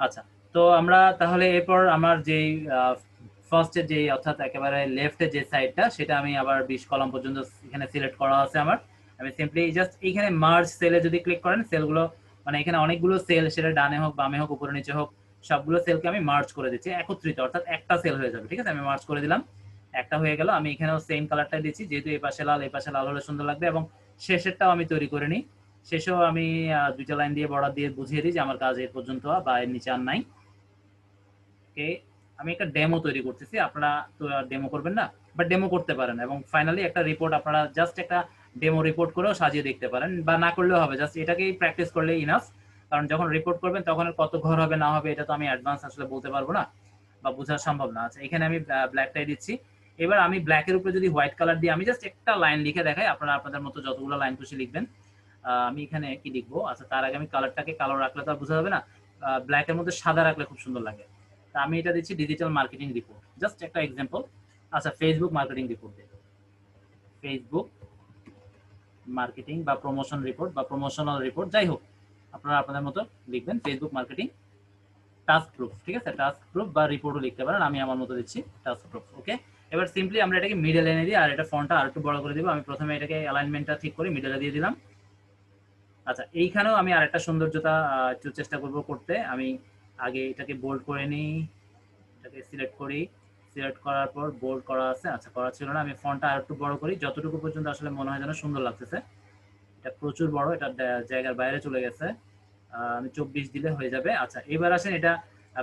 আচ্ছা তো আমরা তাহলে এরপর আমার যেই ফার্স্টের যে অর্থাৎ একেবারে লেফটের যে সাইডটা সেটা আমি আবার বিশ কলাম পর্যন্ত এখানে সিলেক্ট করা আছে আমার। আমি সিম্পলি জাস্ট এইখানে মার্জ সেলে যদি ক্লিক করেন সেলগুলো মানে এখানে অনেকগুলো সেল সেটা ডানে হোক, বামে হোক, উপরে নিচে হোক, সবগুলো সেলকে আমি মার্চ করে দিচ্ছি, একত্রিত, অর্থাৎ একটা সেল হয়ে যাবে, ঠিক আছে? আমি মার্চ করে দিলাম, একটা হয়ে গেল, আমি এখানেও সেম কালারটা দিচ্ছি, যেহেতু এই পাশে লাল এই পাশে লাল হলে সুন্দর লাগবে, এবং শেষেরটাও আমি তৈরি করে নিই। শেষেও আমি দুইটা লাইন দিয়ে বর্ডার দিয়ে বুঝিয়ে দিই যে আমার কাজ এর পর্যন্ত বা এর নিচে আর নাই। ওকে আমি একটা ডেমো তৈরি করতেছি। আপনারা তো ডেমো করবেন না বা ডেমো করতে পারেন এবং ফাইনালি একটা রিপোর্ট আপনারা জাস্ট একটা ডেমো রিপোর্ট করেও সাজিয়ে দেখতে পারেন বা না করলেও হবে। জাস্ট এটাকেই প্র্যাকটিস করলে ইনাফ কারণ যখন রিপোর্ট করবেন তখন কত ঘর হবে না হবে এটা তো আমি অ্যাডভান্স আসলে বলতে পারব না বা বোঝা সম্ভব না। আচ্ছা এখানে আমি ব্ল্যাকটাই দিচ্ছি। এবার আমি ব্ল্যাকের উপরে যদি হোয়াইট কালার দিয়ে আমি জাস্ট একটা লাইন লিখে দেখাই, আপনারা আপনাদের মতো যতগুলো লাইন খুশি লিখবেন। আমি এখানে কি লিখব? আচ্ছা তার আগে আমি কালারটাকে কালো রাখলে তো আর বোঝা যাবে না। ব্ল্যাকের মধ্যে সাদা রাখলে খুব সুন্দর লাগে। তা আমি এটা দিচ্ছি ডিজিটাল মার্কেটিং রিপোর্ট জাস্ট একটা এক্সাম্পল আচ্ছা Facebook marketing report Facebook marketing বা প্রমোশন রিপোর্ট বা প্রমোশনাল রিপোর্ট যাই হোক, আপনারা আপনাদের মতো লিখবেন ফেসবুক মার্কেটিং টাস্ক প্রুফ ঠিক আছে? টাস্ক প্রুফ বা রিপোর্টও লিখতে পারেন, আমি আমার মতো দিচ্ছি টাস্ক প্রুফ ওকে এবার সিম্পলি আমরা এটাকে মিডল এনে দিই, আর এটা ফন্টটা আর একটু বড় করে দিব। আমি প্রথমে এটাকে অ্যালাইনমেন্টটা ঠিক করে মিডলে দিয়ে দিলাম। আচ্ছা এইখানেও আমি আরেকটা সৌন্দর্যতা একটু চেষ্টা করব করতে। আমি আগে এটাকে বোল্ড করে নিই, এটাকে সিলেক্ট করি। সিলেক্ট করার পর বোল্ড করা আছে। আচ্ছা করা ছিল না, আমি ফন্টটা আর একটু বড় করি। যতটুকু পর্যন্ত আসলে মনে হয় যেন সুন্দর লাগতেছে। এটা প্রচুর বড়, এটা জায়গার বাইরে চলে গেছে। আমি চব্বিশ দিলে হয়ে যাবে। আচ্ছা এবার আসেন এটা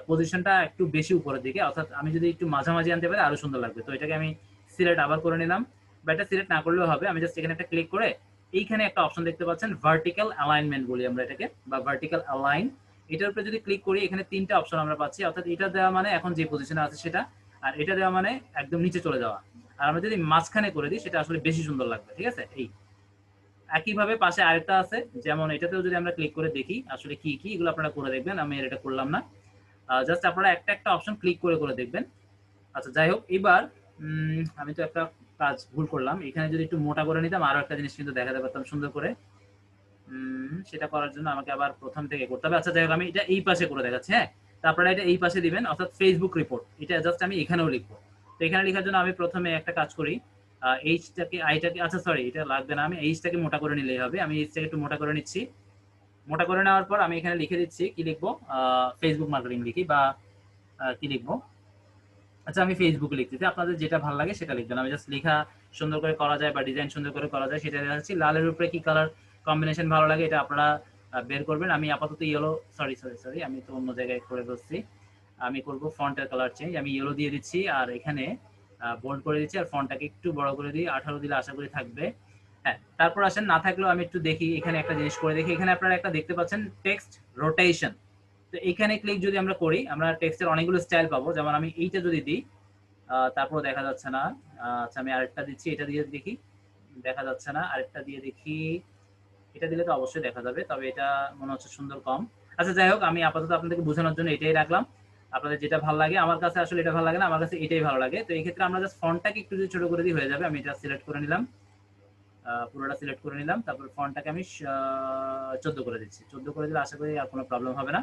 পজিশনটা একটু বেশি উপরের দিকে। অর্থাৎ আমি যদি একটু মাঝামাঝি আনতে পারি, আরও সুন্দর লাগবে। তো এটাকে আমি সিলেক্ট আবার করে নিলাম। বা এটা সিলেক্ট না করলেও হবে। আমি জাস্ট এখানে একটা ক্লিক করে এইখানে একটা অপশন দেখতে পাচ্ছেন ভার্টিক্যাল অ্যালাইনমেন্ট বলি আমরা এটাকে, বা ভার্টিক্যাল অ্যালাইন এটার উপরে যদি ক্লিক করি, এখানে তিনটা অপশন আমরা পাচ্ছি, অর্থাৎ এটা দেওয়া মানে এখন যে পজিশনে আছে সেটা, আর এটা দেওয়া মানে একদম নিচে চলে যাওয়া। আর আমরা যদি মাঝখানে করে দিই, সেটা আসলে বেশি সুন্দর লাগবে, ঠিক আছে? এই একইভাবে পাশে আরেকটা আছে, যেমন এটাতেও যদি আমরা ক্লিক করে দেখি, আসলে কি কি, এগুলো আপনারা করে দেখবেন, আমি এটা করলাম না। জাস্ট আপনারা একটা একটা অপশন ক্লিক করে করে দেখবেন। আচ্ছা যাই হোক, এবার আমি তো একটা কাজ ভুল করলাম। এখানে যদি একটু মোটা করে নিতাম, আরও একটা জিনিস কিন্তু দেখাতে পারতাম সুন্দর করে। সেটা করার জন্য আমাকে আবার প্রথম থেকে করতে হবে। আচ্ছা যাই আমি এটা এই পাশে করে দেখাচ্ছি হ্যাঁ? তারপরে এটা এই পাশে দিবেন, অর্থাৎ ফেসবুক রিপোর্ট এটা জাস্ট আমি এখানেও লিখব। তো এখানে লেখার জন্য আমি প্রথমে একটা কাজ করি। এইচটাকে আইটাকে আচ্ছা সরি এটা লাগবে না আমি। এইচটাকে মোটা করে নিলেই হবে। আমি এইচটাকে একটু মোটা করে নিচ্ছি। মোটা করে নেওয়ার পর আমি এখানে লিখে দিচ্ছি, কি লিখব? ফেসবুক মার্কেটিং লিখি বা কি লিখব? আচ্ছা আমি ফেসবুক লিখতেছি। আপনাদের যেটা ভালো লাগে সেটা লিখবেন। আমি জাস্ট লেখা সুন্দর করে করা যায় বা ডিজাইন সুন্দর করে করা যায় সেটা দেখাচ্ছি লালের উপরে কি কালার কম্বিনেশন ভালো লাগে এটা আপনারা বের করবেন। আমি আপাতত ইয়েলো সরি সরি সরি আমি তো অন্য জায়গায় করে বসছি। আমি করব ফন্টের কালার চেঞ্জ আমি ইয়েলো দিয়ে দিচ্ছি আর এখানে বোল্ড করে দিচ্ছি আর ফন্টটাকে একটু বড় করে দিই। আঠারো দিলে আশা করি থাকবে। হ্যাঁ তারপর আসেন, না থাকলেও আমি একটু দেখি। এখানে একটা জিনিস করে দেখি। এখানে আপনারা একটা দেখতে পাচ্ছেন টেক্সট রোটেশন তো এখানে ক্লিক যদি আমরা করি, আমরা টেক্সটের অনেকগুলো স্টাইল পাবো। যেমন আমি এইটা যদি দিই তারপর দেখা যাচ্ছে না। আচ্ছা আমি আরেকটা দিচ্ছি, এটা দিয়ে দেখি। দেখা যাচ্ছে না, আরেকটা দিয়ে দেখি। এটা দিলে তো অবশ্যই দেখা যাবে, তবে এটা মনে হচ্ছে সুন্দর কম। আচ্ছা যাই হোক, আমি আপাতত আপনাদেরকে বোঝানোর জন্য এটাই রাখলাম। আপনাদের যেটা ভালো লাগে, আমার কাছে আসলে এটা ভালো লাগে না, আমার কাছে এটাই ভালো লাগে। তো এই ক্ষেত্রে আমরা জাস্ট ফন্টটাকে একটু যদি ছোট করে দিই, হয়ে যাবে। আমি এটা সিলেক্ট করে নিলাম। পুরোটা সিলেক্ট করে নিলাম। তারপর ফন্টটাকে আমি চোদ্দ করে দিচ্ছি। চোদ্দ করে দিলে আশা করি আর কোনো প্রবলেম হবে না।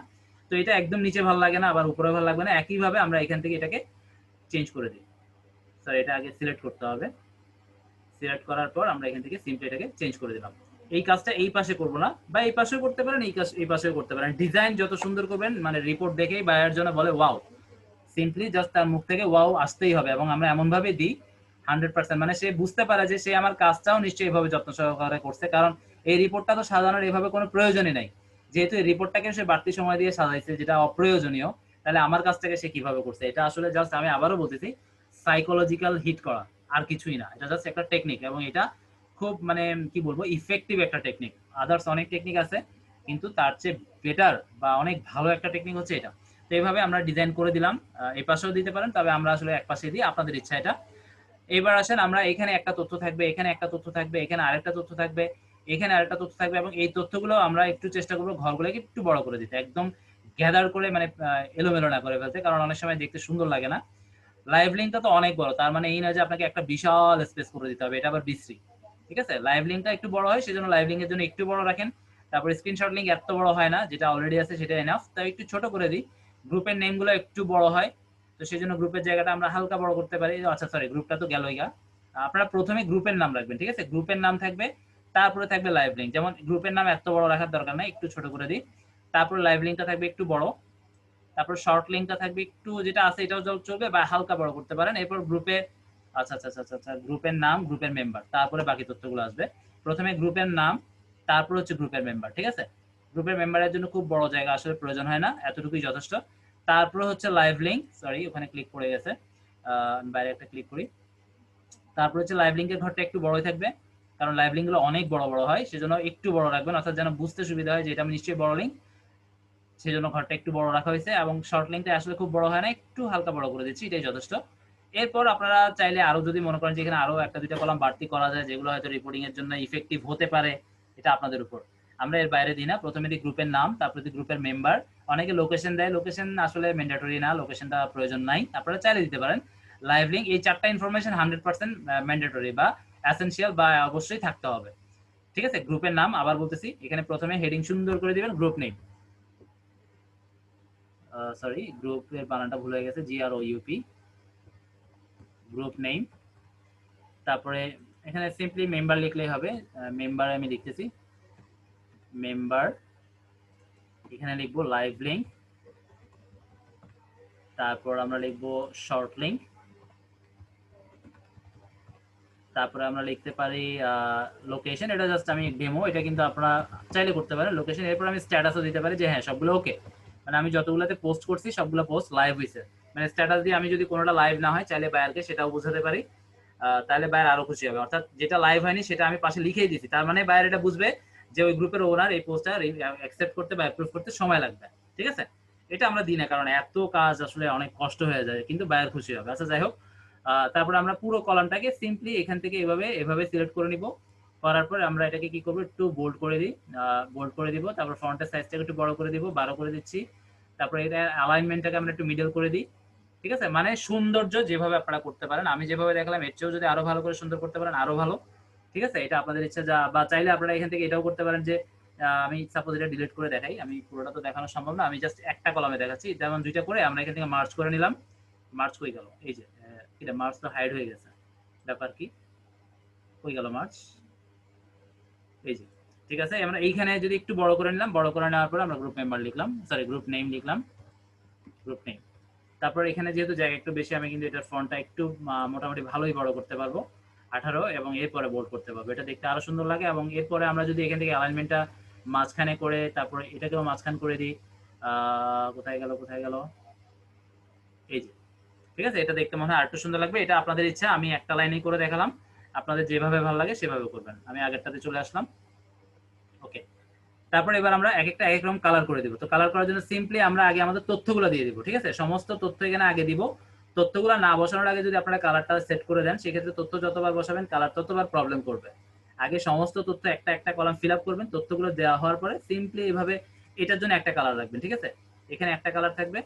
তো এটা একদম নিচে ভালো লাগে না, আবার উপরে ভালো লাগবে না। একইভাবে আমরা এখান থেকে এটাকে চেঞ্জ করে দিই। স্যার এটা আগে সিলেক্ট করতে হবে। সিলেক্ট করার পর আমরা এখান থেকে সিম্পলি এটাকে চেঞ্জ করে দিলাম। এই কাজটা এই পাশে করব না, বা এই পাশেও করতে পারেন, এই কাজ এই পাশেও করতে পারেন। ডিজাইন যত সুন্দর করবেন মানে রিপোর্ট দেখেই বায়ার জন্য বলে ওয়াও সিম্পলি জাস্ট তার মুখ থেকে ওয়াও আসতেই হবে। এবং আমরা এমন ভাবে দিই হান্ড্রেড পার্সেন্ট মানে সে বুঝতে পারে যে সে আমার কাজটাও নিশ্চয়ই এভাবে যত্ন সহকারে করছে। কারণ এই রিপোর্টটা তো সাজানোর এভাবে কোনো প্রয়োজনই নাই। যেহেতু এই রিপোর্টটাকে সে বাড়তি সময় দিয়ে সাজাইছে, যেটা অপ্রয়োজনীয়, তাহলে আমার কাজটাকে সে কীভাবে করছে? এটা আসলে জাস্ট আমি আবারও বলতেছি সাইকোলজিক্যাল হিট করা, আর কিছুই না। এটা জাস্ট একটা টেকনিক এবং এটা খুব মানে কি বলব ইফেক্টিভ একটা টেকনিক আদার্স অনেক টেকনিক আছে, কিন্তু তার চেয়ে বেটার বা অনেক ভালো একটা টেকনিক হচ্ছে এটা। তো এইভাবে আমরা ডিজাইন করে দিলাম এই পাশেও দিতে পারেন, তবে আমরা আসলে এক পাশে দিই, আপনাদের ইচ্ছা এটা। এবার আসেন, আমরা এখানে একটা তথ্য থাকবে, এখানে একটা তথ্য থাকবে, এখানে আরেকটা তথ্য থাকবে। এখানে আরেকটা তথ্য থাকবে এবং এই তথ্যগুলো আমরা একটু চেষ্টা করব ঘরগুলোকে একটু বড় করে দিতে, একদম গ্যাদার করে মানে এলোমেলো না করে ফেলতে, কারণ অনেক সময় দেখতে সুন্দর লাগে না। লাইভ লিঙ্কটা তো অনেক বড়, তার মানে এই না যে আপনাকে একটা বিশাল স্পেস করে দিতে হবে, এটা আবার বিশ্রী, ঠিক আছে? লাইভ লিঙ্কটা একটু বড় হয়, সেজন্য লাইভ লিঙ্কের জন্য একটু বড় রাখেন। তারপর স্ক্রিনশট লিঙ্ক এত বড় হয় না, যেটা অলরেডি আছে সেটা এনাফ তাই একটু ছোট করে দিই। গ্রুপের নেমগুলো একটু বড় হয়, তো সেই জন্য গ্রুপের জায়গাটা আমরা হালকা বড় করতে পারি। আচ্ছা সরি গ্রুপটা তো গেলই গা। আপনারা প্রথমে গ্রুপের নাম রাখবেন, ঠিক আছে? গ্রুপের নাম থাকবে তারপরে থাকবে লাইভ লিঙ্ক যেমন গ্রুপের নাম এত বড় রাখার দরকার নাই, একটু ছোট করে দিই। তারপরে লাইভ লিঙ্কটা থাকবে একটু বড়। তারপর শর্ট লিঙ্কটা থাকবে একটু যেটা আছে এটাও চলবে বা হালকা বড় করতে পারেন। এরপর গ্রুপে আচ্ছা আচ্ছা আচ্ছা আচ্ছা গ্রুপের নাম গ্রুপের মেম্বার তারপরে বাকি তথ্যগুলো আসবে। প্রথমে গ্রুপের নাম, তারপর হচ্ছে গ্রুপের মেম্বার ঠিক আছে? গ্রুপের মেম্বারের জন্য খুব বড় জায়গা আসলে প্রয়োজন হয় না, এতটুকুই যথেষ্ট। তারপর হচ্ছে লাইভ লিঙ্ক সরি ওখানে ক্লিক করে গেছে। বাইরে একটা ক্লিক করি। তারপর হচ্ছে লাইভ লিঙ্কের ঘরটা একটু বড়ই থাকবে। কারণ লাইভ লিঙ্কগুলো অনেক বড় বড় হয়, সেজন্য একটু বড় রাখবেন, অর্থাৎ যেন বুঝতে সুবিধা হয় যে এটা আমি নিশ্চয়ই বড় লিঙ্ক সেই জন্য ঘরটা একটু বড় রাখা হয়েছে এবং শর্ট লিঙ্কটা আসলে খুব বড় হয় না, একটু হালকা বড় করে দিচ্ছি, এটাই যথেষ্ট। এরপর আপনারা চাইলে আরও যদি মনে করেন যে এখানে আরও একটা দুইটা কলাম বাড়তি করা যায়, যেগুলো হয়তো রিপোর্টিং এর জন্য ইফেক্টিভ হতে পারে, এটা আপনাদের উপর। আমরা এর বাইরে দিই না, প্রথমে দিই গ্রুপের নাম, তারপরে দিই গ্রুপের মেম্বার অনেকে লোকেশন দেয় লোকেশন আসলে ম্যান্ডেটরি না লোকেশনটা প্রয়োজন নাই, আপনারা চাইলে দিতে পারেন। লাইভ লিঙ্ক এই চারটা ইনফরমেশন হান্ড্রেড পার্সেন্ট ম্যান্ডেটরি বা অ্যাসেন্সিয়াল বা অবশ্যই থাকতে হবে। ঠিক আছে? গ্রুপের নাম আবার বলতেছি। এখানে প্রথমে হেডিং সুন্দর করে দিবেন গ্রুপ নেম সরি গ্রুপের বানানটা ভুলে গেছে G R O U P group name তারপরে এখানে সিম্পলি মেম্বার লিখলেই হবে। মেম্বার আমি লিখতেছি। মেম্বার এখানে লিখব লাইভ লিঙ্ক তারপর আমরা লিখব শর্ট লিঙ্ক তারপরে আমরা লিখতে পারি লোকেশন এটা জাস্ট আমি ডেমো এটা কিন্তু আপনারা চাইলে করতে পারেন। লোকেশন এরপর আমি স্ট্যাটাসও দিতে পারি যে হ্যাঁ সবগুলো ওকে মানে আমি যতগুলোতে পোস্ট করছি, সবগুলো পোস্ট লাইভ হয়েছে মানে স্ট্যাটাস দিয়ে আমি যদি কোনোটা লাইভ না হয়, চাইলে বায়ারকে সেটাও বোঝাতে পারি। তাহলে বায়ার আরও খুশি হবে। অর্থাৎ যেটা লাইভ হয়নি, সেটা আমি পাশে লিখেই দিছি। তার মানে বায়ার এটা বুঝবে যে ওই গ্রুপের ওনার এই পোস্টটা অ্যাকসেপ্ট করতে বা অ্যাপ্রুভ করতে সময় লাগবে। ঠিক আছে? এটা আমরা দিই না, কারণ এত কাজ আসলে অনেক কষ্ট হয়ে যায়, কিন্তু বায়ার খুশি হবে। আচ্ছা যাই হোক তারপরে আমরা পুরো কলামটাকে সিম্পলি এখান থেকে এভাবে এভাবে সিলেক্ট করে নিব। করার পর আমরা এটাকে কি করব? একটু বোল্ড করে দিই। বোল্ড করে দিব। তারপর ফ্রন্টের সাইজটাকে একটু বড় করে দিব। বারো করে দিচ্ছি। তারপরে এটা অ্যালাইনমেন্টটাকে আমরা একটু মিডল করে দিই। ঠিক আছে? মানে সৌন্দর্য যেভাবে আপনারা করতে পারেন। আমি যেভাবে দেখলাম, এর চেয়েও যদি আরও ভালো করে সুন্দর করতে পারেন, আরও ভালো। ঠিক আছে? এটা আপনাদের ইচ্ছা যা, বা চাইলে আপনারা এখান থেকে এটাও করতে পারেন যে আমি সাপোজ এটা ডিলিট করে দেখাই। আমি পুরোটা তো দেখানো সম্ভব না। আমি জাস্ট একটা কলামে দেখাচ্ছি। যেমন দুইটা করে আমরা এখান থেকে মার্চ করে নিলাম। মার্চ হয়ে গেল। এই যে এটা মার্চ তো হাইড হয়ে গেছে। ব্যাপার কি? হয়ে গেল মার্চ এই যে, ঠিক আছে? আমরা এইখানে যদি একটু বড় করে নিলাম, বড় করে নেওয়ার পর আমরা গ্রুপ মেম্বার লিখলাম সরি গ্রুপ নেম লিখলাম গ্রুপ নেম তারপর এখানে যেহেতু জায়গা একটু বেশি, আমি কিন্তু এটার ফন্টটা একটু মোটামুটি ভালোই বড় করতে পারব। আঠারো এবং এরপরে বোল্ড করতে পারব। এটা দেখতে আরও সুন্দর লাগে এবং এরপরে আমরা যদি এখান থেকে অ্যালাইনমেন্টটা মাঝখানে করে, তারপরে এটাকেও মাঝখান করে দিই। কোথায় গেল কোথায় গেল? এই যে ঠিক আছে? এটা দেখতে মনে হয় আরেকটু সুন্দর লাগবে। এটা আপনাদের ইচ্ছা, আমি একটা লাইনেই করে দেখালাম। আপনাদের যেভাবে ভালো লাগে সেভাবে করবেন। আমি আগেরটাতে চলে আসলাম। ওকে। তারপর এবার আমরা এক একটা, এক রকম কালার করে দিব। তো কালার করার জন্য সিম্পলি আমরা আগে আমাদের তথ্যগুলো দিয়ে দিব, ঠিক আছে? সমস্ত তথ্য এখানে আগে দিব। তথ্যগুলো না বসানোর আগে যদি আপনারা কালারটা সেট করে দেন, সেক্ষেত্রে তথ্য যতবার বসাবেন কালার ততবার প্রবলেম করবে। আগে সমস্ত তথ্য একটা একটা কলাম ফিল আপ করবেন। তথ্যগুলো দেওয়া হওয়ার পরে সিম্পলি এভাবে এটার জন্য একটা কালার রাখবেন, ঠিক আছে? এখানে একটা কালার থাকবে।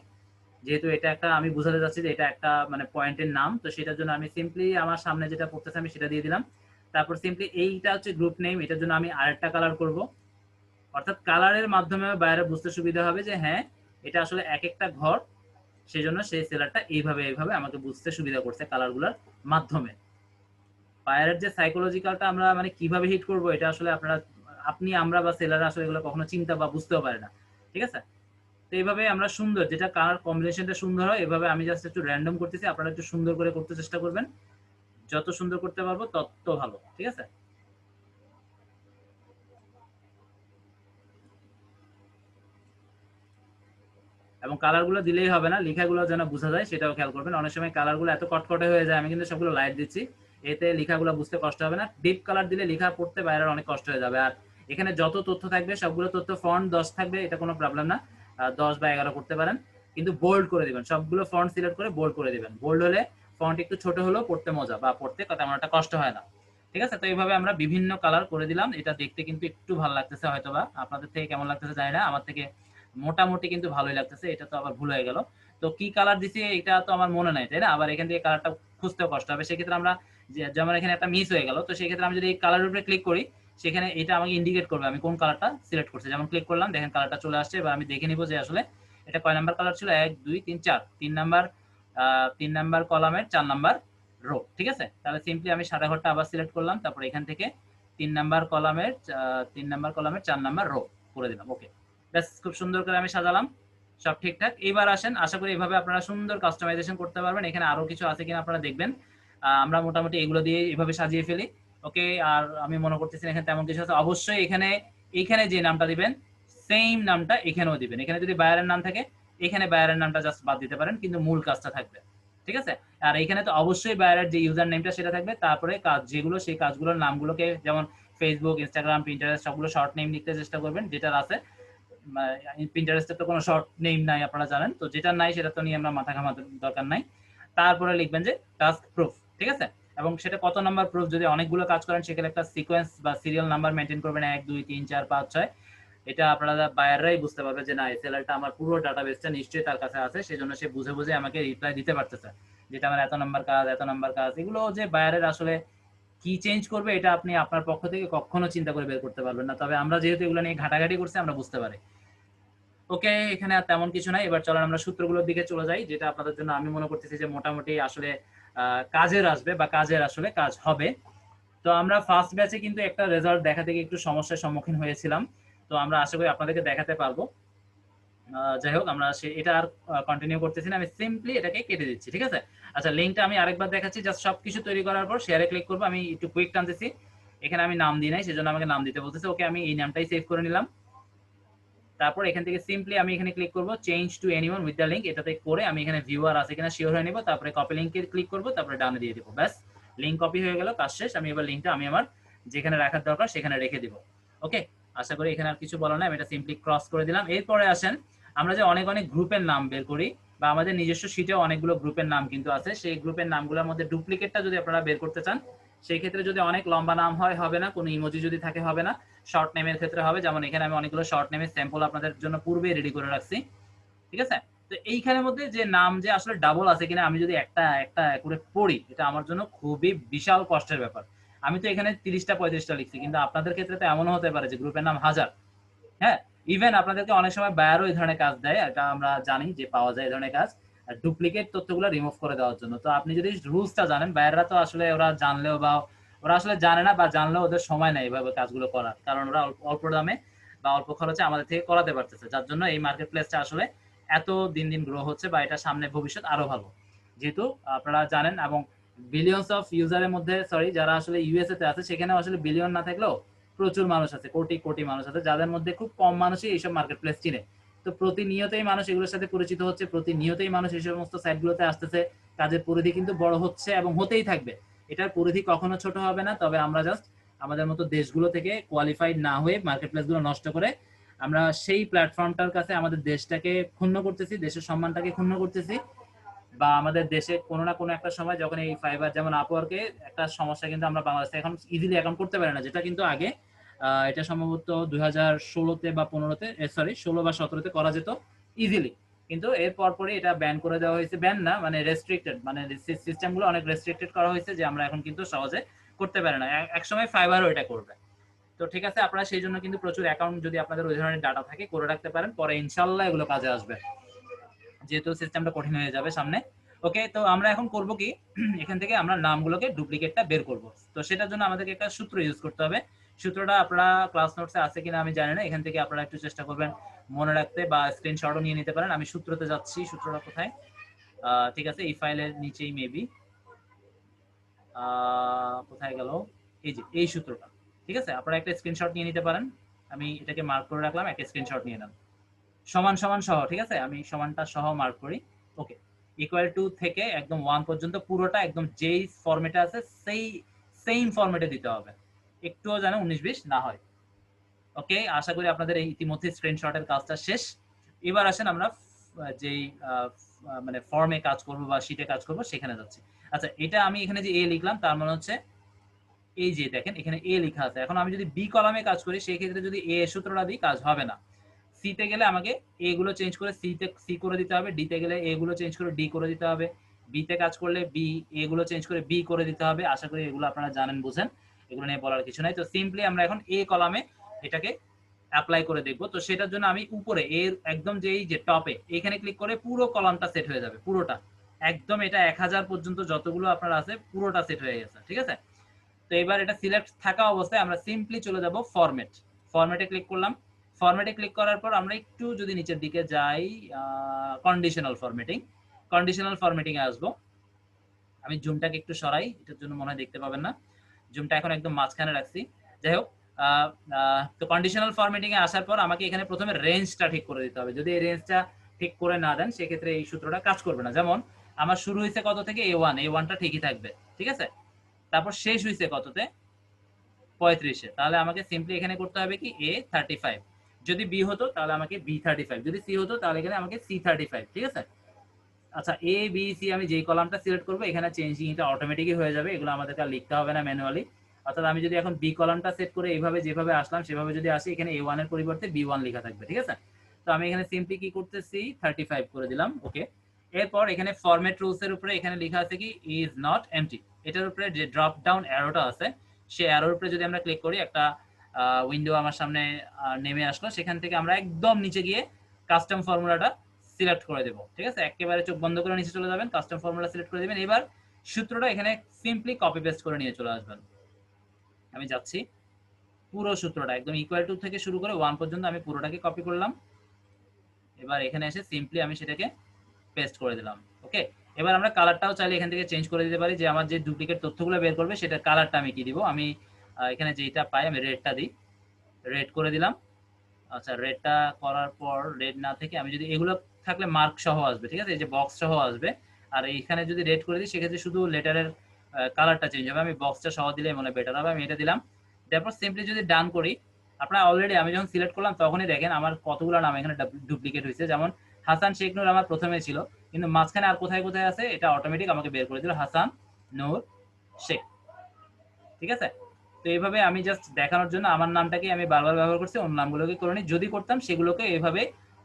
যেহেতু এটা একটা, আমি বুঝাতে যাচ্ছি যে এটা একটা মানে পয়েন্টের নাম, তো সেটার জন্য আমি সিম্পলি আমার সামনে যেটা পড়তেছে আমি সেটা দিয়ে দিলাম। তারপর সিম্পলি এইটা হচ্ছে গ্রুপ নেম এটার জন্য আমি আরেকটা কালার করব। অর্থাৎ কালারের মাধ্যমে বাইরে বুঝতে সুবিধা হবে যে হ্যাঁ এটা আসলে এক একটা ঘর সেই জন্য সেই সেলারটা এইভাবে এইভাবে আমাকে বুঝতে সুবিধা করছে কালারগুলোর মাধ্যমে। বায়ারের যে সাইকোলজিক্যালটা আমরা মানে কীভাবে হিট করব, এটা আসলে আপনারা, আপনি, আমরা বা সেলার আসলে এগুলো কখনো চিন্তা বা বুঝতেও পারে না। ঠিক আছে? তো এইভাবে আমরা সুন্দর, যেটা কালার কম্বিনেশনটা সুন্দর হয়, এভাবে আমি জাস্ট একটু র্যান্ডম করতেছি, আপনারা একটু সুন্দর করে করতে চেষ্টা করবেন। যত সুন্দর করতে পারব, তত ভালো, ঠিক আছে? এবং কালারগুলো দিলেই হবে না, লেখাগুলো যেন বোঝা যায়, সেটাও খেয়াল করবেন। অনেক সময় কালারগুলো এত কটকটে হয়ে যায়, আমি কিন্তু সবগুলো লাইট দিচ্ছি। এতে লেখাগুলো বুঝতে কষ্ট হবে না। ডিপ কালার দিলে লেখা পড়তে বাইরের অনেক কষ্ট হয়ে যাবে। আর এখানে যত তথ্য থাকবে, সবগুলো তথ্য ফন্ট দশ থাকবে, এটা কোনো প্রবলেম না। দশ বা এগারো করতে পারেন। কিন্তু বোল্ড করে দিবেন। সবগুলো ফন্ট সিলেক্ট করে বোল্ড করে দিবেন। বোল্ড হলে ফন্ট একটু ছোট হলেও পড়তে মজা বা পড়তে তেমন একটা কষ্ট হয় না। ঠিক আছে? তো এইভাবে আমরা বিভিন্ন কালার করে দিলাম। এটা দেখতে কিন্তু একটু ভালো লাগতেছে হয়তো বা আপনাদের থেকে কেমন লাগতেছে জানি না। আমার থেকে মোটামুটি কিন্তু ভালোই লাগতেছে। এটা তো আবার ভুল হয়ে গেল। তো কি কালার দিছি এটা তো আমার মনে নাই, তাই না? আবার এখান থেকে কালারটা খুঁজতেও কষ্ট হবে। সেক্ষেত্রে আমরা যেমন এখানে একটা মিস হয়ে গেল। তো সেক্ষেত্রে আমি যদি এই কালারের উপরে ক্লিক করি সেখানে এটা আমাকে ইন্ডিকেট করবে আমি কোন কালারটা সিলেক্ট করছি। যেমন ক্লিক করলাম, দেখেন কালারটা চলে আসছে, এবার আমি দেখে নিব যে আসলে এটা কয় নাম্বার কালার ছিল? এক, দুই, তিন, চার। তিন নাম্বার তিন নাম্বার কলামের চার নাম্বার রো ঠিক আছে? তাহলে সিম্পলি আমি সাদা ঘরটা আবার সিলেক্ট করলাম, তারপর এখান থেকে তিন নাম্বার কলামের তিন নাম্বার কলামের চার নাম্বার রো করে দিলাম ওকে ব্যাস, খুব সুন্দর করে আমি সাজালাম, সব ঠিকঠাক। এবার আসেন, আশা করি এভাবে আপনারা সুন্দর কাস্টমাইজেশন করতে পারবেন। এখানে আরও কিছু আছে কিনা আপনারা দেখবেন। আমরা মোটামুটি এগুলো দিয়ে এভাবে সাজিয়ে ফেলি। ওকে, আর আমি মনে করতেছি এখানে তেমন কিছু আছে। অবশ্যই এখানে এখানে যে নামটা দিবেন সেম নামটা এখানেও দিবেন। এখানে যদি বায়ারের নাম থাকে, এখানে বায়ারের নামটা জাস্ট বাদ দিতে পারেন, কিন্তু মূল কাজটা থাকবে। ঠিক আছে? আর এখানে তো অবশ্যই বায়ারের যে ইউজার নেমটা সেটা থাকবে, তারপরে কাজ যেগুলো, সেই কাজগুলোর নামগুলোকে যেমন ফেসবুক ইনস্টাগ্রাম প্রিন্টারেস্ট সবগুলো শর্ট নেম লিখতে চেষ্টা করবেন, যেটার আছে। প্রিন্টারেস্টের তো কোনো শর্ট নেম নাই আপনারা জানেন, তো যেটা নাই সেটা তো নিয়ে আমরা মাথা ঘামাতে দরকার নাই। তারপরে লিখবেন যে টাস্ক প্রুফ ঠিক আছে? এবং সেটা কত নাম্বার প্রুফ যদি অনেকগুলো কাজ করেন, সেখানে একটা সিকোয়েন্স বা সিরিয়াল নাম্বার মেনটেন করবেন, এক, দুই, তিন, চার, পাঁচ, ছয়। এটা আপনারা বায়াররাই বুঝতে পারবে যে না এসএলআরটা আমার পুরো ডাটাবেসটা নিশ্চয়ই তার কাছে আছে সেই জন্য সে বুঝে বুঝে আমাকে রিপ্লাই দিতে পারতেছে। যেটা আমার এত নাম্বার কাজ, এত নাম্বার কাজ, এগুলো যে বায়ারের আসলে কি চেঞ্জ করবে, এটা আপনি আপনার পক্ষ থেকে কখনো চিন্তা করে বের করতে পারবেন না। তবে আমরা যেহেতু এগুলো নিয়ে ঘাটাঘাটি করছি, আমরা বুঝতে পারি। ওকে, এখানে আর তেমন কিছু নাই। এবার চলেন আমরা সূত্রগুলোর দিকে চলে যাই, যেটা আপনাদের জন্য আমি মনে করতেছি যে মোটামুটি আসলে কাজের আসবে বা কাজের আসলে কাজ হবে। তো আমরা ফার্স্ট ব্যাচে কিন্তু একটা রেজাল্ট দেখা থেকে একটু সমস্যার সম্মুখীন হয়েছিলাম। তো আমরা আশা করি আপনাদেরকে দেখাতে পারব। যাই হোক, আমরা এটা আর কন্টিনিউ করতেছি না। আমি সিম্পলি এটাকে কেটে দিচ্ছি, ঠিক আছে? আচ্ছা লিঙ্কটা আমি আরেকবার দেখাচ্ছি। জাস্ট সবকিছু তৈরি করার পর শেয়ারে ক্লিক করব। আমি একটু কুইক টানতেছি। এখানে আমি নাম দিই নাই, সেজন্য আমাকে নাম দিতে বলতেছে। ওকে, আমি এই নামটাই সেভ করে নিলাম। তারপর এখান থেকে সিম্পলি আমি এখানে ক্লিক করব change to anyone with the link এটাতে করে আমি এখানে ভিউয়ার আছে কিনা শিওর হয়ে নিব, তারপরে কপি লিঙ্কে ক্লিক করব, তারপরে ডানে দিয়ে দিব, ব্যাস। লিঙ্ক কপি হয়ে গেল, কাজ শেষ। আমি এবার লিঙ্কটা আমি আমার যেখানে রাখার দরকার সেখানে রেখে দিব। ওকে আশা করি এখানে আর কিছু বলা নাই, আমি এটা সিম্পলি ক্রস করে দিলাম। এরপরে আসেন, আমরা যে অনেক অনেক গ্রুপের নাম বের করি, বা আমাদের নিজস্ব শিটেও অনেকগুলো গ্রুপের নাম কিন্তু আছে। সেই গ্রুপের নামগুলোর মধ্যে ডুপ্লিকেটটা যদি আপনারা বের করতে চান সেই ক্ষেত্রে যদি অনেক লম্বা নাম হয়, হবে না। কোনো ইমোজি যদি থাকে, হবে না। শর্ট নেমের ক্ষেত্রে হবে। যেমন এখানে আমি অনেকগুলো শর্ট নেমের স্যাম্পল আপনাদের জন্য পূর্বে রেডি করে রাখছি। ঠিক আছে? তো এইখানের মধ্যে যে নাম যে আসলে ডাবল আছে কিনা, আমি যদি একটা একটা করে পড়ি, এটা আমার জন্য খুবই বিশাল কষ্টের ব্যাপার। আমি তো এখানে তিরিশটা, পঁয়ত্রিশটা লিখছি, কিন্তু আপনাদের ক্ষেত্রে তো এমনও হতে পারে যে গ্রুপের নাম হাজার। হ্যাঁ? ইভেন আপনাদেরকে অনেক সময় বায়ারও এই ধরনের কাজ দেয়, এটা আমরা জানি যে পাওয়া যায় এই ধরনের কাজ। ডুপ্লিকেট তথ্যগুলো রিমুভ করে দেওয়ার জন্য। তো আপনি যদি রুলসটা জানেন বায়াররা তো আসলে ওরা জানলেও বা ওরা আসলে জানে না বা জানলেও ওদের সময় নেই এভাবে কাজগুলো করার। কারণ ওরা অল্প দামে বা অল্প খরচে আমাদের থেকে করাতে পারতেছে। যার জন্য এই মার্কেট প্লেসটা আসলে এত দিন দিন গ্রো হচ্ছে বা এটা সামনে ভবিষ্যৎ আরও ভালো। যেহেতু আপনারা জানেন এবং বিলিয়নস অফ ইউজারের মধ্যে সরি যারা আসলে ইউএসএ তে আছে সেখানে আসলে বিলিয়ন না থাকলেও প্রচুর মানুষ আছে, কোটি কোটি মানুষ আছে, যাদের মধ্যে খুব কম মানুষই এইসব মার্কেট প্লেস চিনে। তো প্রতিনিয়তই মানুষ এগুলোর সাথে পরিচিত হচ্ছে, প্রতিনিয়তই মানুষ এই সমস্ত সাইটগুলোতে আসতেছে। কাজের পরিধি কিন্তু বড় হচ্ছে এবং হতেই থাকবে। এটার পরিধি কখনো ছোট হবে না, তবে আমরা জাস্ট আমাদের মতো দেশগুলো থেকে কোয়ালিফাইড না হয়ে মার্কেট প্লেসগুলো নষ্ট করে আমরা সেই প্ল্যাটফর্মটার কাছে আমাদের দেশটাকে ক্ষুণ্ণ করতেছি, দেশের সম্মানটাকে ক্ষুণ্ণ করতেছি বা আমাদের দেশে কোনো না কোনো একটা সময় যখন এই ফাইবার যেমন আপওয়ার্কে একটা সমস্যা কিন্তু আমরা বাংলাদেশে এখন ইজিলি অ্যাকাউন্ট করতে পারি না, যেটা কিন্তু আগে এটা সম্ভবত দুই হাজার ষোলোতে বা পনেরোতে সরি ষোলো বা সতেরোতে করা যেত ইজিলি কিন্তু এর পরপরই এটা ব্যান করে দেওয়া হয়েছে। ব্যান না মানে রেস্ট্রিক্টেড মানে সিস্টেমগুলো অনেক রেস্ট্রিক্টেড করা হয়েছে যে আমরা এখন কিন্তু সহজে করতে পারি না। একসময় ফাইবারও এটা করবে। তো ঠিক আছে, আপনারা সেই জন্য কিন্তু প্রচুর অ্যাকাউন্ট যদি আপনাদের ওই ধরনের ডাটা থাকে, করে রাখতে পারেন। পরে ইনশাল্লাহ এগুলো কাজে আসবে। যেহেতু সিস্টেমটা কঠিন হয়ে যাবে সামনে। ওকে তো আমরা এখন করব কি? এখান থেকে আমরা নামগুলোকে ডুপ্লিকেটটা বের করব। তো সেটার জন্য আমাদেরকে একটা সূত্র ইউজ করতে হবে। সূত্রটা আপনারা ক্লাস নোটসে আছে কিনা আমি জানি না, এখান থেকে আপনারা একটু চেষ্টা করবেন মনে রাখতে বা স্ক্রিনশটও নিয়ে নিতে পারেন। আমি সূত্রতে যাচ্ছি, সূত্রটা কোথায়? ঠিক আছে, এই ফাইলের নিচেই মেবি কোথায় গেল? এই যে, এই সূত্রটা। ঠিক আছে, আপনারা একটা স্ক্রিনশট নিয়ে নিতে পারেন। আমি এটাকে মার্ক করে রাখলাম, একটা স্ক্রিনশট নিয়ে নেন। সমান সমান সহ, ঠিক আছে? আমি সমানটা সহ মার্ক করি। ওকে ইকুয়াল টু থেকে একদম ওয়ান পর্যন্ত পুরোটা একদম যেই ফরম্যাটে আছে, সেই সেম ফরম্যাটে দিতে হবে। একটুও যেন উনিশ বিশ না হয়। ওকে আশা করি আপনাদের এই ইতিমধ্যে স্ক্রিনশটের কাজটা শেষ। এবার আসেন আমরা যেই মানে ফর্মে কাজ করব বা শিটে কাজ করব, সেখানে যাচ্ছি। আচ্ছা এটা আমি এখানে যে এ লিখলাম, তার মানে হচ্ছে এই যে দেখেন, এখানে এ লেখা আছে। এখন আমি যদি বি কলামে কাজ করি সেই ক্ষেত্রে যদি এ সূত্রটা দিই, কাজ হবে না। সিতে গেলে আমাকে এ গুলো চেঞ্জ করে সিতে সি করে দিতে হবে ডিতে গেলে এ গুলো চেঞ্জ করে ডি করে দিতে হবে। বিতে কাজ করলে বি এ গুলো চেঞ্জ করে বি করে দিতে হবে। আশা করি এগুলো আপনারা জানেন, বুঝেন। এগুলো নিয়ে বলার কিছু নাই। তো সিম্পলি আমরা এখন এ কলামে এটাকে অ্যাপ্লাই করে দেখব। তো সেটার জন্য আমি উপরে এর একদম যেই যে টপে এখানে ক্লিক করে পুরো কলামটা সেট হয়ে যাবে, পুরোটা। একদম এটা এক হাজার পর্যন্ত যতগুলো আপনার আছে, পুরোটা সেট হয়ে গেছে, ঠিক আছে? তো এবার এটা সিলেক্ট থাকা অবস্থায় আমরা সিম্পলি চলে যাব ফরম্যাট ফরম্যাটে ক্লিক করলাম। ফরম্যাটে ক্লিক করার পর আমরা একটু যদি নিচের দিকে যাই কন্ডিশনাল ফরম্যাটিং কন্ডিশনাল ফরম্যাটিং এ আসব। আমি জুমটাকে একটু সরাই, এটার জন্য মনে হয় দেখতে পাবেন না। জুমটা এখন একদম মাঝখানে রাখছি। যাই হোক তো কন্ডিশনাল ফরম্যাটিং এ আসার পর আমাকে এখানে প্রথমে রেঞ্জটা ঠিক করে দিতে হবে। যদি এই রেঞ্জটা ঠিক করে না দেন, সেক্ষেত্রে এই সূত্রটা কাজ করবে না। যেমন, আমার শুরু হয়েছে কত থেকে এ ওয়ান এ ওয়ানটা ঠিকই থাকবে। ঠিক আছে? তারপর শেষ হয়েছে কততে? পঁয়ত্রিশে। তাহলে আমাকে সিম্পলি এখানে করতে হবে কি? এ থার্টি ফাইভ যদি বি হতো, তাহলে আমাকে বি থার্টি ফাইভ যদি সি হতো, তাহলে এখানে আমাকে সি থার্টি ফাইভ ঠিক আছে? আচ্ছা এ বি সি আমি যেই কলামটা সিলেক্ট করব, এখানে চেঞ্জিংটা অটোমেটিকই হয়ে যাবে। এগুলো আমাদেরকে আর লিখতে হবে না ম্যানুয়ালি অর্থাৎ আমি যদি এখন বি কলামটা সেট করে এইভাবে যেভাবে আসলাম, সেভাবে যদি আসি, এখানে এ ওয়ানের পরিবর্তে বি ওয়ান লেখা থাকবে, ঠিক আছে? তো আমি এখানে সিম্পলি কি করতেছি? থার্টি ফাইভ করে দিলাম ওকে এরপর এখানে ফরম্যাট রুলস এর উপরে এখানে লেখা আছে কি? ইজ নট এমটি এটার উপরে যে ড্রপ ডাউন অ্যারোটা আছে, সেই অ্যারোর উপরে যদি আমরা ক্লিক করি, একটা উইন্ডো আমার সামনে নেমে আসলো, সেখান থেকে আমরা একদম নিচে গিয়ে কাস্টম ফর্মুলাটা সিলেক্ট করে দেবো, ঠিক আছে? একেবারে চোখ বন্ধ করে নিচে চলে যাবেন কাস্টম ফর্মুলা সিলেক্ট করে দেবেন। এবার সূত্রটা এখানে সিম্পলি কপি পেস্ট করে নিয়ে চলে আসবেন। আমি যাচ্ছি পুরো সূত্রটা, একদম ইকুয়াল টু থেকে শুরু করে ওয়ান পর্যন্ত আমি পুরোটাকে কপি করলাম। এবার এখানে এসে সিম্পলি আমি সেটাকে পেস্ট করে দিলাম ওকে এবার আমরা কালারটাও চাইলে এখান থেকে চেঞ্জ করে দিতে পারি, যে আমার যে ডুপ্লিকেট তথ্যগুলো বের করবে সেটা কালারটা আমি কি দিব? আমি এখানে যেটা পাই, আমি রেডটা দিই। রেড করে দিলাম। আচ্ছা রেডটা করার পর রেড না থেকে আমি যদি এগুলো থাকলে মার্ক সহ আসবে, ঠিক আছে? এই যে বক্স সহ আসবে। আর এইখানে যদি রেড করে দিই, সেক্ষেত্রে শুধু লেটারের কালারটা চেঞ্জ হবে। আমি বক্সটা সহ দিলে মনে বেটার হবে, আমি এটা দিলাম। তারপর সিম্পলি যদি ডান করি, আপনারা অলরেডি আমি যখন সিলেক্ট করলাম, তখনই দেখেন আমার কতগুলো নাম এখানে ডুপ্লিকেট হয়েছে। যেমন হাসান শেখ নূর আমার প্রথমে ছিল, কিন্তু মাঝখানে আর কোথায় কোথায় আছে, এটা অটোমেটিক আমাকে বের করে দিল হাসান নূর শেখ। ঠিক আছে? তো এইভাবে আমি জাস্ট দেখানোর জন্য আমার নামটাকে আমি বারবার ব্যবহার করছি, অন্য নামগুলোকে করে যদি করতাম, সেগুলোকে এইভাবে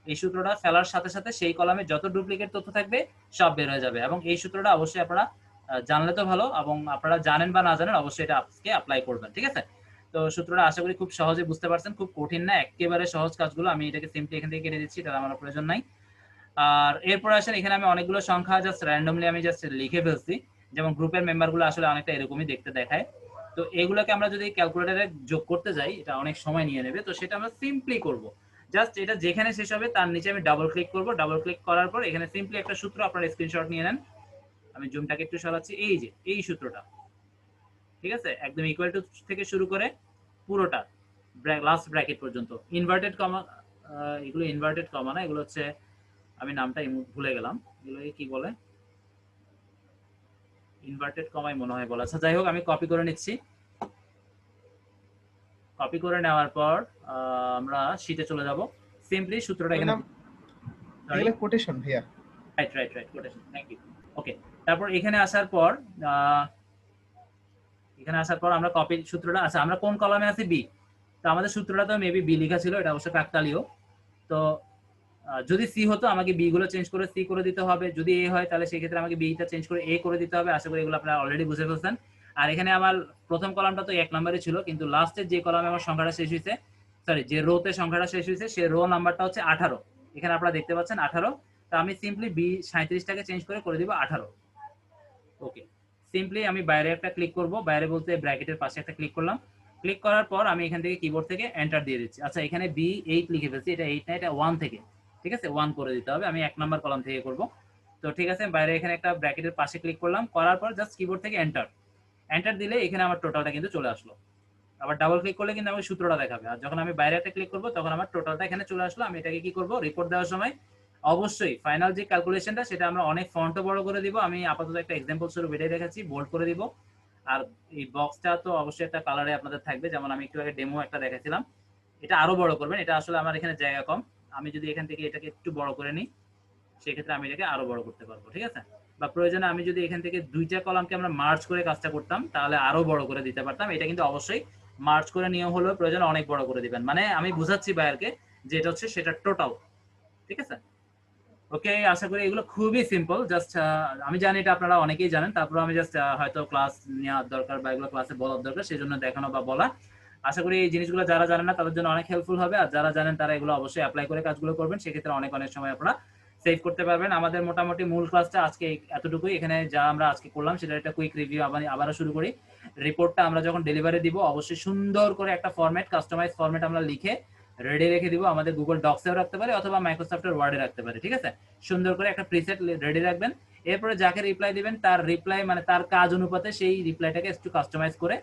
এই সূত্রটা ফেলার সাথে সাথে সেই কলামে যত ডুপ্লিকেট তথ্য থাকবে সব বের হয়ে যাবে। এবং এই সূত্রটা অবশ্যই আপনারা জানলে তো ভালো এবং আপনারা জানেন বা না জানেন অবশ্যই এটা আজকে অ্যাপ্লাই করবেন, ঠিক আছে? তো সূত্রটা আশা করি খুব সহজে বুঝতে পারছেন, খুব কঠিন না, একেবারে সহজ কাজগুলো। আমি এটাকে সিম্পলি এখান থেকে কেটে দিচ্ছি, এটা আমার প্রয়োজন নাই। আর এরপর আসেন, এখানে আমি অনেকগুলো সংখ্যা জাস্ট র্যান্ডমলি আমি জাস্ট লিখে ফেলছি। যেমন গ্রুপের মেম্বারগুলো আসলে অনেকটা এরকমই দেখতে দেখায়। তো এগুলোকে আমরা যদি ক্যালকুলেটরে যোগ করতে যাই, এটা অনেক সময় নিয়ে নেবে। তো সেটা আমরা সিম্পলি করব। জাস্ট এটা যেখানে শেষ হবে, তার নিচে আমি ডাবল ক্লিক করব। ডাবল ক্লিক করার পর এখানে সিম্পলি একটা সূত্র আপনার স্ক্রিনশট নিয়ে নেন। আমি জুমটাকে একটু সরাচ্ছি। এই যে, এই সূত্রটা। ঠিক আছে? একদম ইকুয়াল টু থেকে শুরু করে পুরোটা লাস্ট ব্র্যাকেট পর্যন্ত। ইনভার্টেড কমা এগুলো ইনভার্টেড কমা না, এগুলো হচ্ছে আমি নামটা ভুলে গেলাম। এগুলোকে কি বলে? ইনভার্টেড কমাই মনে হয় বলা আচ্ছা যাই হোক, আমি কপি করে নিচ্ছি। কপি করে নেওয়ার পর আমরা শীটে চলে যাব। সিম্পলি সূত্রটা এখানে এগুলো কোটেশন ভাইয়া। Right right right quotation thank you okay তারপর এখানে আসার পর এখানে আসার পর আমরা কপি সূত্রটা আচ্ছা আমরা কোন কলামে আছি? বি তো আমাদের সূত্রটা তো মেবি বি লেখা ছিল এটা অবশ্য কাকতালীয়। তো যদি সি হতো আমাকে বি গুলো চেঞ্জ করে সি করে দিতে হবে। যদি এ হয় তাহলে সেক্ষেত্রে আমাকে বিটা চেঞ্জ করে এ করে দিতে হবে। আশা করি এগুলো আপনারা অলরেডি বুঝে ফেলছেন। আর এখানে আমার প্রথম কলামটা তো এক নম্বরে ছিল, কিন্তু লাস্টের যে কলামে আমার সংখ্যাটা শেষ হয়েছে সরি যে রোতে সংখ্যাটা শেষ হয়েছে, সে রো নাম্বারটা হচ্ছে আঠারো। এখানে আপনারা দেখতে পাচ্ছেন আঠারো। তো আমি সিম্পলি বি সাঁত্রিশটাকে চেঞ্জ করে করে দিব আঠারো। ওকে সিম্পলি আমি বাইরে একটা ক্লিক করব, বাইরে বলতে ব্র্যাকেটের পাশে একটা ক্লিক করলাম। ক্লিক করার পর আমি এখান থেকে কিবোর্ড থেকে এন্টার দিয়ে দিচ্ছি। আচ্ছা এখানে বি এইট লিখে ফেলছি, এটা এইট না, এটা ওয়ান থেকে। ঠিক আছে? ওয়ান করে দিতে হবে, আমি এক নাম্বার কলাম থেকে করব। তো ঠিক আছে, বাইরে এখানে একটা ব্র্যাকেটের পাশে ক্লিক করলাম, করার পর জাস্ট কিবোর্ড থেকে এন্টার এন্টার দিলে এখানে আমার টোটালটা কিন্তু চলে আসলো। আবার ডাবল ক্লিক করলে কিন্তু আমাকে সূত্রটা দেখাবে। আর যখন আমি বাইরে একটা ক্লিক করব, তখন আমার টোটালটা এখানে চলে আসলো। আমি এটাকে কি করব? রিপোর্ট দেওয়ার সময় অবশ্যই ফাইনাল যে ক্যালকুলেশনটা সেটা আমরা অনেক ফন্টও বড় করে দিব। আমি আপাতত একটা এক্সাম্পল স্বরূপ এটাই দেখাচ্ছি বোল্ড করে দিব। আর এই বক্সটা তো অবশ্যই একটা কালারে আপনাদের থাকবে। যেমন আমি একটু আগে ডেমো একটা দেখাচ্ছিলাম। এটা আরও বড় করবেন। এটা আসলে আমার এখানে জায়গা কম। আমি যদি এখান থেকে এটাকে একটু বড় করে নিই, সেক্ষেত্রে আমি এটাকে আরও বড় করতে পারব। ঠিক আছে? বা প্রয়োজনে আমি যদি এখান থেকে দুইটা কলামকে আমরা মার্চ করে কাজটা করতাম, তাহলে আরও বড় করে দিতে পারতাম। এটা কিন্তু অবশ্যই মার্চ করে নিয়ে হলেও প্রয়োজন অনেক বড় করে দিবেন। মানে আমি বুঝাচ্ছি বায়ারকে যে এটা হচ্ছে সেটা টোটাল ঠিক আছে? ওকে আশা করি এগুলো খুবই সিম্পল জাস্ট আমি জানি এটা আপনারা অনেকেই জানেন তারপর আমি জাস্ট হয়তো ক্লাস নেওয়ার দরকার বা এগুলো ক্লাসে বলার দরকার সেই জন্য দেখানো বা বলা। আশা করি এই জিনিসগুলো যারা জানেন না, তাদের জন্য অনেক হেল্পফুল হবে। আর যারা জানেন তারা এগুলো অবশ্যই অ্যাপ্লাই করে কাজগুলো করবেন। সেক্ষেত্রে অনেক অনেক সময় আপনারা সেভ করতে পারবেন। আমাদের মোটামুটি মূল ক্লাসটা আজকে এতটুকুই। এখানে যা আমরা আজকে করলাম সেটা একটা কুইক রিভিউ আবার আবারও শুরু করি। রিপোর্টটা আমরা যখন ডেলিভারি দিব, অবশ্যই সুন্দর করে একটা ফরম্যাট কাস্টমাইজ ফরম্যাট আমরা লিখে রেডি রেখে দিব। আমাদের গুগল ডক্সেও রাখতে পারি অথবা মাইক্রোসফটের ওয়ার্ডে রাখতে পারি, ঠিক আছে? সুন্দর করে একটা প্রিসেট রেডি রাখবেন। এরপরে যাকে রিপ্লাই দিবেন, তার রিপ্লাই মানে তার কাজ অনুপাতে সেই রিপ্লাইটাকে একটু কাস্টমাইজ করে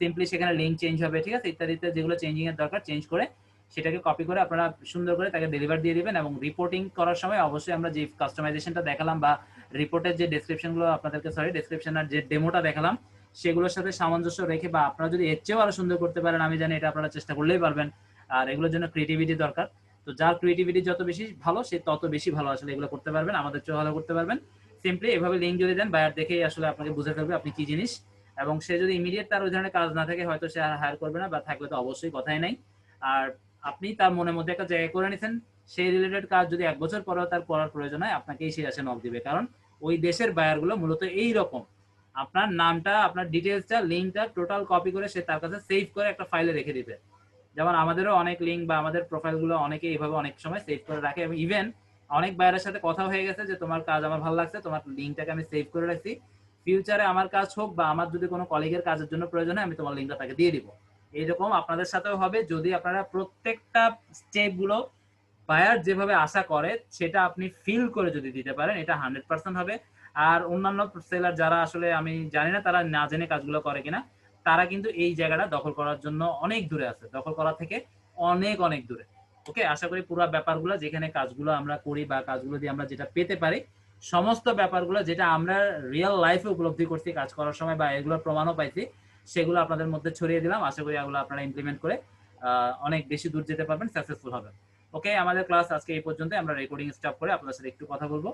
সিম্পলি সেখানে লিঙ্ক চেঞ্জ হবে, ঠিক আছে? ইত্যাদিতে যেগুলো চেঞ্জিং এর দরকার চেঞ্জ করে সেটাকে কপি করে আপনারা সুন্দর করে তাকে ডেলিভার দিয়ে দিবেন এবং রিপোর্টিং করার সময় অবশ্যই আমরা যে কাস্টমাইজেশনটা দেখালাম বা রিপোর্টের যে ডেসক্রিপশনগুলো আপনাদেরকে সরি ডেসক্রিপশনের যে ডেমোটা দেখালাম, সেগুলোর সাথে সামঞ্জস্য রেখে বা আপনারা যদি এর চেয়েও আরও সুন্দর করতে পারেন, আমি জানি এটা আপনারা চেষ্টা করলেই পারবেন। আর এগুলোর জন্য ক্রিয়েটিভিটি দরকার। তো যার ক্রিয়েটিভিটি যত বেশি ভালো, সে তত বেশি ভালো আসলে এগুলো করতে পারবেন, আমাদের চেয়ে ভালো করতে পারবেন। সিম্পলি এভাবে লিঙ্ক যদি দেন বায়ার দেখেই আসলে আপনাকে বুঝে ফেলবে আপনি কি জিনিস। এবং সে যদি ইমিডিয়েট তার ওই ধরনের কাজ না থাকে, হয়তো সে আর হায়ার করবে না বা থাকলে তো অবশ্যই কথাই নাই। আর আপনি তার মনের মধ্যে একটা জায়গা করে নিছেন, সেই রিলেটেড কাজ যদি এক বছর পরেও তার করার প্রয়োজন হয় আপনাকেই সে আসে নক দিবে। কারণ ওই দেশের বায়ারগুলো মূলত এই রকম। আপনার নামটা, আপনার ডিটেলসটা লিঙ্কটা টোটাল কপি করে সে তার কাছে সেভ করে একটা ফাইলে রেখে দিবে। যেমন আমাদেরও অনেক লিঙ্ক বা আমাদের প্রোফাইলগুলো অনেকে এইভাবে অনেক সময় সেভ করে রাখে। এবং ইভেন অনেক বাইরের সাথে কথা হয়ে গেছে যে, তোমার কাজ আমার ভালো লাগছে, তোমার লিঙ্কটাকে আমি সেভ করে রাখছি। ফিউচারে আমার কাজ হোক বা আমার যদি কোনো কলিগের কাজের জন্য প্রয়োজন হয়, আমি তোমার লিঙ্কটা তাকে দিয়ে দিব। এইরকম আপনাদের সাথেও হবে। যদি আপনারা প্রত্যেকটা স্টেপগুলো বায়ার যেভাবে আশা করে, সেটা আপনি ফিল করে যদি দিতে পারেন, এটা হান্ড্রেড পার্সেন্ট হবে। আর অন্যান্য সেলার যারা আসলে আমি জানি না তারা না জেনে কাজগুলো করে কিনা, তারা কিন্তু এই জায়গাটা দখল করার জন্য অনেক দূরে আছে। দখল করা থেকে অনেক অনেক দূরে। ওকে? আশা করি পুরো ব্যাপারগুলো যেখানে কাজগুলো আমরা করি বা কাজগুলো দিয়ে আমরা যেটা পেতে পারি, সমস্ত ব্যাপারগুলো যেটা আমরা রিয়েল লাইফে উপলব্ধি করছি কাজ করার সময় বা এগুলোর প্রমাণও পাইছি সেগুলো আপনাদের মধ্যে ছড়িয়ে দিলাম। আশা করি এগুলো আপনারা ইমপ্লিমেন্ট করে অনেক বেশি দূর যেতে পারবেন সাকসেসফুল হবে ওকে আমাদের ক্লাস আজকে এই পর্যন্ত আমরা রেকর্ডিং স্টপ করে আপনাদের সাথে একটু কথা বলব।